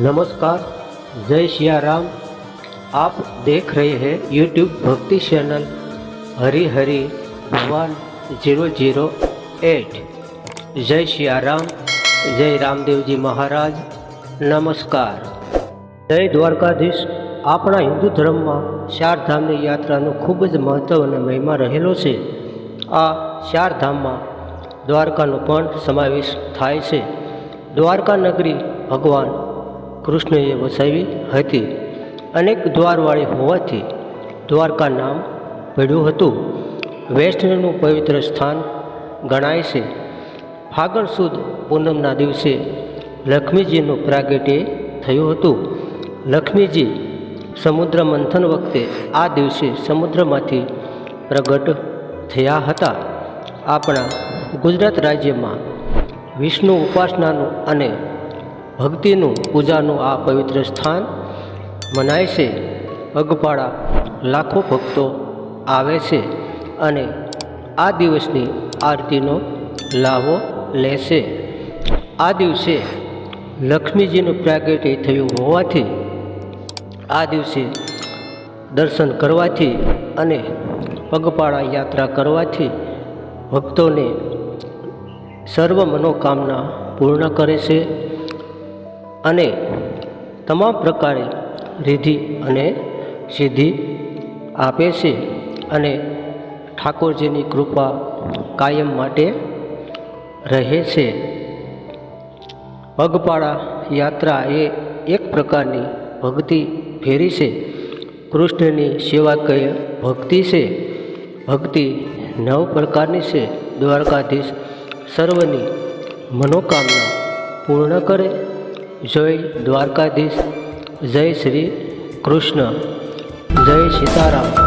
नमस्कार जय सिया राम आप देख रहे हैं यूट्यूब भक्ति channel Hari Hari one zero zero eight जय सिया राम જય રામદેવજી મહારાજ નમસ્કાર જય દ્વારકાધીશ આપણા હિન્દુ ધર્મમાં ચાર ધામની યાત્રાનું ખૂબ જ મહત્ત્વ અને મહિમા રહેલો છે આ ચાર ધામમાં દ્વારકાનો પણ સમાવેશ થાય છે દ્વારકા નગરી ભગવાન કૃષ્ણએ વસાવી હતી. અનેક દ્વારવાળી હોવાથી દ્વારકા નામ પડ્યું હતું. વૈષ્ણવનું પવિત્ર સ્થાન ગણાય છે. ફાગણ સુદ પૂનમના દિવસે લક્ષ્મીજીનું પ્રાગટ્ય થયું હતું. લક્ષ્મીજી સમુદ્ર મંથન વખતે આ દિવસે સમુદ્રમાંથી પ્રગટ થયા હતા. આપણા ગુજરાત રાજ્યમાં વિષ્ણુ ઉપાસનાનું અને ભક્તિનું પૂજાનું આ પવિત્ર સ્થાન મનાય છે. પગપાળા લાખો ભક્તો આવે છે અને આ દિવસની આરતીનો લાવો લેશે આ દિવસે લક્ષ્મીજીનું પ્રાગટ્ય થયું હોવાથી આ દિવસે દર્શન કરવાથી અને પગપાળા યાત્રા કરવાથી ભક્તોને સર્વ મનોકામના પૂર્ણ કરે છે. અને તમામ પ્રકારે રિદ્ધિ અને સિદ્ધિ આપે છે અને ઠાકોરજીની કૃપા કાયમ માટે રહે છે. પગપાળા યાત્રા એ એક પ્રકારની ભક્તિ ફેરી છે. કૃષ્ણની સેવા કહે ભક્તિ છે? ભક્તિ નવ પ્રકારની છે. દ્વારકાધીશ સર્વની મનોકામના પૂર્ણ કરે જય દ્વારકાધીશ જય શ્રી કૃષ્ણ જય સીતારામ.